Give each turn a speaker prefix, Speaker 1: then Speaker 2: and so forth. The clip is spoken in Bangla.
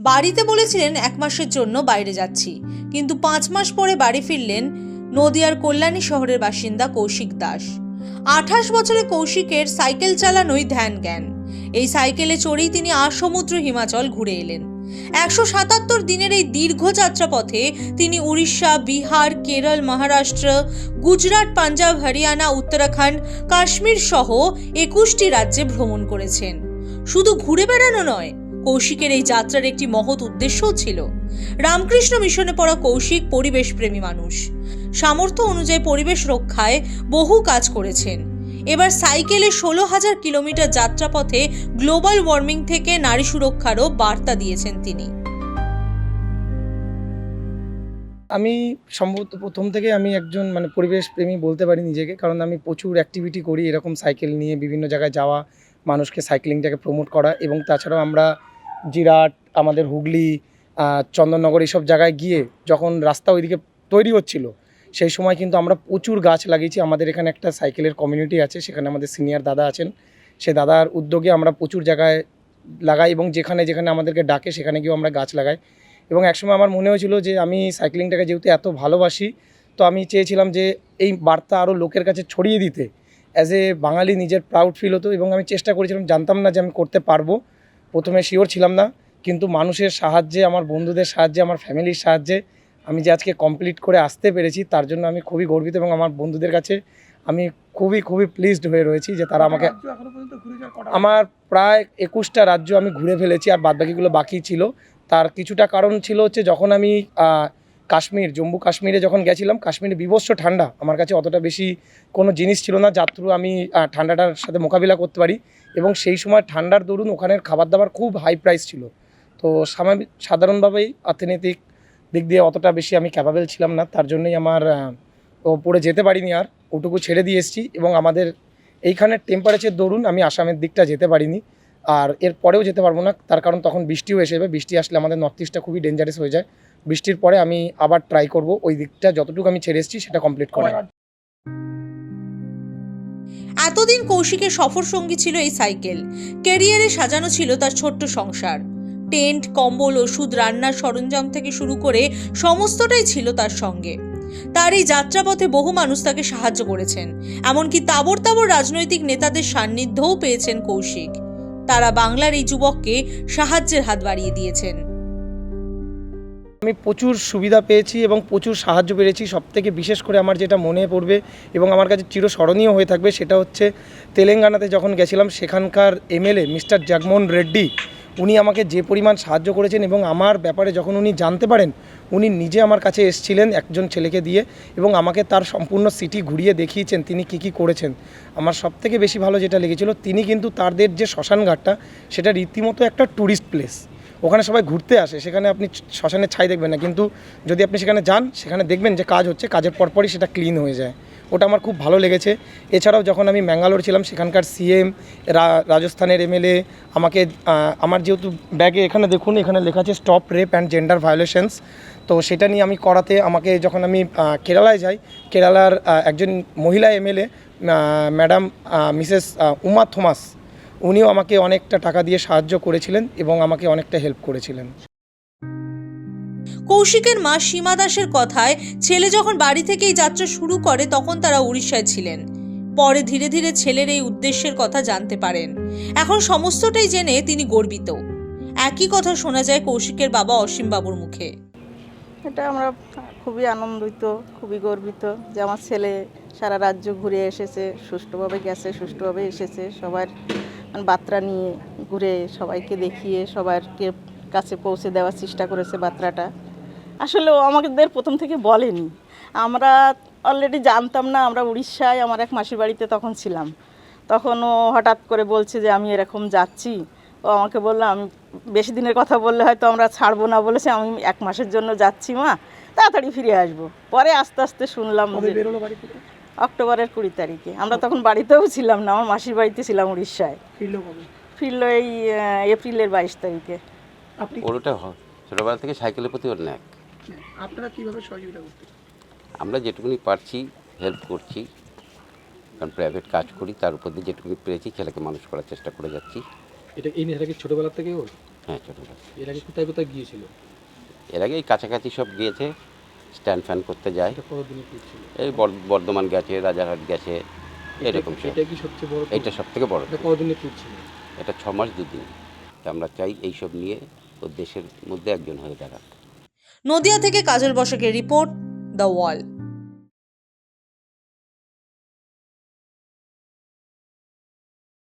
Speaker 1: বাড়িতে বলেছিলেন, এক মাসের জন্য বাইরে যাচ্ছি। কিন্তু পাঁচ মাস পরে বাড়ি ফিরলেন নদিয়ার কল্যাণী শহরের বাসিন্দা কৌশিক দাস। আঠাশ বছরে কৌশিকের সাইকেল চালানোই ধ্যান জ্ঞান এই সাইকেলে চড়েই তিনি আসমুদ্র হিমাচল ঘুরে এলেন। একশো সাতাত্তর দিনের এই দীর্ঘ যাত্রাপথে তিনি উড়িষ্যা, বিহার, কেরল, মহারাষ্ট্র, গুজরাট, পাঞ্জাব, হরিয়ানা, উত্তরাখণ্ড, কাশ্মীর সহ একুশটি রাজ্যে ভ্রমণ করেছেন। শুধু ঘুরে বেড়ানো নয় কৌশিকের এই যাত্রার একটি মহৎ উদ্দেশ্যও ছিল। রামকৃষ্ণ মিশনে পড়া কৌশিক পরিবেশ প্রেমী মানুষ। সামর্থ্য অনুযায়ী পরিবেশ রক্ষায় বহু কাজ করেছেন। এবার সাইকেলে ষোলো হাজার কিলোমিটার যাত্রাপথে গ্লোবাল ওয়ার্মিং থেকে নারী সুরক্ষারও বার্তা দিয়েছেন তিনি।
Speaker 2: আমি সম্ভবত প্রথম থেকে আমি একজন মানে পরিবেশ প্রেমী বলতে পারি নিজেকে, কারণ আমি প্রচুর অ্যাক্টিভিটি করি, এরকম সাইকেল নিয়ে বিভিন্ন জায়গায় যাওয়া, মানুষকে সাইক্লিংটাকে প্রমোট করা এবং তাছাড়াও আমরা জিরাট, আমাদের হুগলি চন্দননগর এইসব জায়গায় গিয়ে যখন রাস্তা ওইদিকে তৈরি হচ্ছিল, সেই সময় কিন্তু আমরা প্রচুর গাছ লাগিয়েছি। আমাদের এখানে একটা সাইকেলের কমিউনিটি আছে, সেখানে আমাদের সিনিয়র দাদা আছেন। সে দাদার উদ্যোগে আমরা প্রচুর জায়গায় লাগাই এবং যেখানে যেখানে আমাদেরকে ডাকে, সেখানে গিয়েও আমরা গাছ লাগাই। এবং একসময় আমার মনে হয়েছিল যে আমি সাইক্লিংটাকে যেহেতু এত ভালোবাসি, তো আমি চেয়েছিলাম যে এই বার্তা আরও লোকের কাছে ছড়িয়ে দিতে। অ্যাজ এ বাঙালি নিজের প্রাউড ফিল হতো এবং আমি চেষ্টা করেছিলাম, জানতাম না যে আমি করতে পারব। প্রথমে শিওর ছিলাম না কিন্তু মানুষের সাহায্যে আমার বন্ধুদের সাহায্যে আমার ফ্যামিলির সাহায্যে আমি যে আজকে কমপ্লিট করে আসতে পেরেছি তার জন্য আমি খুবই গর্বিত এবং আমার বন্ধুদের কাছে আমি খুবই খুবই প্লিজড হয়ে রয়েছি যে তারা আমাকে আমার প্রায় একুশটা রাজ্য আমি ঘুরে ফেলেছি আর বাদবাকিগুলো বাকি ছিল। তার কিছুটা কারণ ছিল হচ্ছে যখন আমি কাশ্মীর জম্মু কাশ্মীরে যখন গেছিলাম কাশ্মীরে বিভৎস ঠান্ডা। আমার কাছে অতটা বেশি কোনো জিনিস ছিল না যার through আমি ঠান্ডাটার সাথে মোকাবিলা করতে পারি। এবং সেই সময় ঠান্ডার দরুন ওখানের খাবার দাবার খুব হাই প্রাইস ছিল। তো স্বাভাবিক সাধারণভাবেই অর্থনৈতিক দিক দিয়ে অতটা বেশি আমি ক্যাপাবেল ছিলাম না। তার জন্যই আমার আহ, ওপরে যেতে পারিনি আর। ওটুকু ছেড়ে দিয়ে এসেছি এবং আমাদের এইখানের টেম্পারেচার দরুন আমি আসামের দিকটা যেতে পারিনি। আর এর পরেও যেতে পারব না। তার কারণ তখন বৃষ্টিও এসে যাবে। বৃষ্টি আসলে আমাদের নর্থ ইস্টটা খুবই ডেঞ্জারাস হয়ে যায়। বৃষ্টির পরে আমি আবার ট্রাই করব। ওই দিকটা যতটুকু আমি ছেড়ে এসেছি, সেটা কমপ্লিট করার
Speaker 1: এতদিন কৌশিকের সফর সঙ্গী ছিল এই সাইকেল। ক্যারিয়ারে সাজানো ছিল তার ছোট্ট সংসার। টেন্ট, কম্বল, ওষুধ, রান্নার সরঞ্জাম থেকে শুরু করে সমস্তটাই ছিল তার সঙ্গে। তার এই যাত্রাপথে বহু মানুষ তাকে সাহায্য করেছেন। এমনকি তাবর তাবর রাজনৈতিক নেতাদের সান্নিধ্যও পেয়েছেন কৌশিক। তারা বাংলার এই যুবককে সাহায্যের হাত বাড়িয়ে দিয়েছেন।
Speaker 2: আমি প্রচুর সুবিধা পেয়েছি এবং প্রচুর সাহায্য পেয়েছি। সব থেকে বিশেষ করে আমার যেটা মনে পড়বে এবং আমার কাছে চিরস্মরণীয় হয়ে থাকবে সেটা হচ্ছে তেলেঙ্গানাতে যখন গেছিলাম, সেখানকার এমএলএ মিস্টার জগমোহন রেড্ডি, উনি আমাকে যে পরিমাণ সাহায্য করেছেন এবং আমার ব্যাপারে যখন উনি জানতে পারেন, উনি নিজে আমার কাছে এসেছিলেন একজন ছেলেকে দিয়ে এবং আমাকে তার সম্পূর্ণ সিটি ঘুরিয়ে দেখিয়েছেন তিনি কী কী করেছেন। আমার সব থেকে বেশি ভালো যেটা লেগেছিল, তিনি কিন্তু তাদের যে শ্মশান ঘাটটা সেটা রীতিমতো একটা ট্যুরিস্ট প্লেস ওখানে সবাই ঘুরতে আসে, সেখানে আপনি শ্মশানের ছাই দেখবেন না, কিন্তু যদি আপনি সেখানে যান, সেখানে দেখবেন যে কাজ হচ্ছে, কাজের পরপরই সেটা ক্লিন হয়ে যায়। ওটা আমার খুব ভালো লেগেছে। এছাড়াও যখন আমি ম্যাঙ্গালোর ছিলাম, সেখানকার সিএম রাজস্থানের এমএলএ আমাকে আমার যেহেতু ব্যাগে এখানে দেখুন, এখানে লেখা আছে stop rape and gender violations তো সেটা নিয়ে আমি করাতে, আমাকে যখন আমি কেরালায় যাই, কেরালার একজন মহিলা MLA madam Mrs Uma Thomas উনিও আমাকে অনেকটা টাকা দিয়ে সাহায্য করেছিলেন এবং আমাকে অনেকটা হেল্প করেছিলেন।
Speaker 1: কৌশিকের মা সীমা দাসের কথায় ছেলে যখন বাড়ি থেকেই যাত্রা শুরু করে তখন তারা উড়িষ্যায় ছিলেন। পরে ধীরে ধীরে ছেলের এই উদ্দেশ্যের কথা জানতে পারেন। এখন সমস্তটাই জেনে তিনি গর্বিত। একই কথা শোনা যায় কৌশিকের বাবা অসীম বাবুর মুখে।
Speaker 3: এটা আমরা খুবই আনন্দিত খুবই গর্বিত যে আমার ছেলে সারা রাজ্য ঘুরে এসেছে সুষ্ঠুভাবে গেছে সুষ্ঠুভাবে এসেছে সবার বার্তা নিয়ে ঘুরে সবাইকে দেখিয়ে সবাইকে কাছে পৌঁছে দেওয়ার চেষ্টা করেছে বার্তাটা আসলে ও আমাদের প্রথম থেকে বলেনি। আমরা অলরেডি জানতাম না আমরা উড়িষ্যায় আমার এক মাসির বাড়িতে তখন ছিলাম। তখন ও হঠাৎ করে বলছে যে আমি এরকম যাচ্ছি। ও আমাকে বলল আমি বেশি দিনের কথা বললে হয়তো আমরা ছাড়বো না বলেছে। আমি এক মাসের জন্য যাচ্ছি মা তাড়াতাড়ি ফিরে আসব। পরে আস্তে আস্তে শুনলাম যে অক্টোবরের কুড়ি তারিখে। আমরা তখন বাড়িতেও ছিলাম না আমার মাসির বাড়িতে ছিলাম উড়িষ্যায়।
Speaker 2: ফিরলো কবে?
Speaker 3: ফিরলো এই এপ্রিলের বাইশ তারিখে।
Speaker 2: আপনি
Speaker 4: ওটা ছোটোবেলা থেকে সাইকেলের প্রতি ওর ন্যাক।
Speaker 2: আপনারা কীভাবে সহযোগিতা করতে
Speaker 4: আমরা যেটুকুনি পারছি হেল্প করছি কারণ প্রাইভেট কাজ করি তার উপর দিয়ে যেটুকুনি পেরেছি ছেলেকে মানুষ করার চেষ্টা করে যাচ্ছি।
Speaker 5: এটা এই নেশাটা কি ছোটোবেলার থেকে ওর?
Speaker 4: হ্যাঁ ছোটোবেলা
Speaker 5: এর আগে কোথায় কোথায় গিয়েছিল?
Speaker 4: এর আগে এই কাছাকাছি সব গিয়েছে। স্ট্যান্ড ফ্যান করতে যায় এই বর্ধমান গেছে রাজারহাট গেছে এরকম
Speaker 5: এটা কি সবচেয়ে বড়
Speaker 4: সব থেকে বড় এটা ছ মাস দুদিন তা আমরা চাই এইসব নিয়ে ও দেশের মধ্যে একজন হয়ে দাঁড়াক।
Speaker 1: নদিয়া থেকে কাজল বসাকের রিপোর্ট দ্য ওয়াল।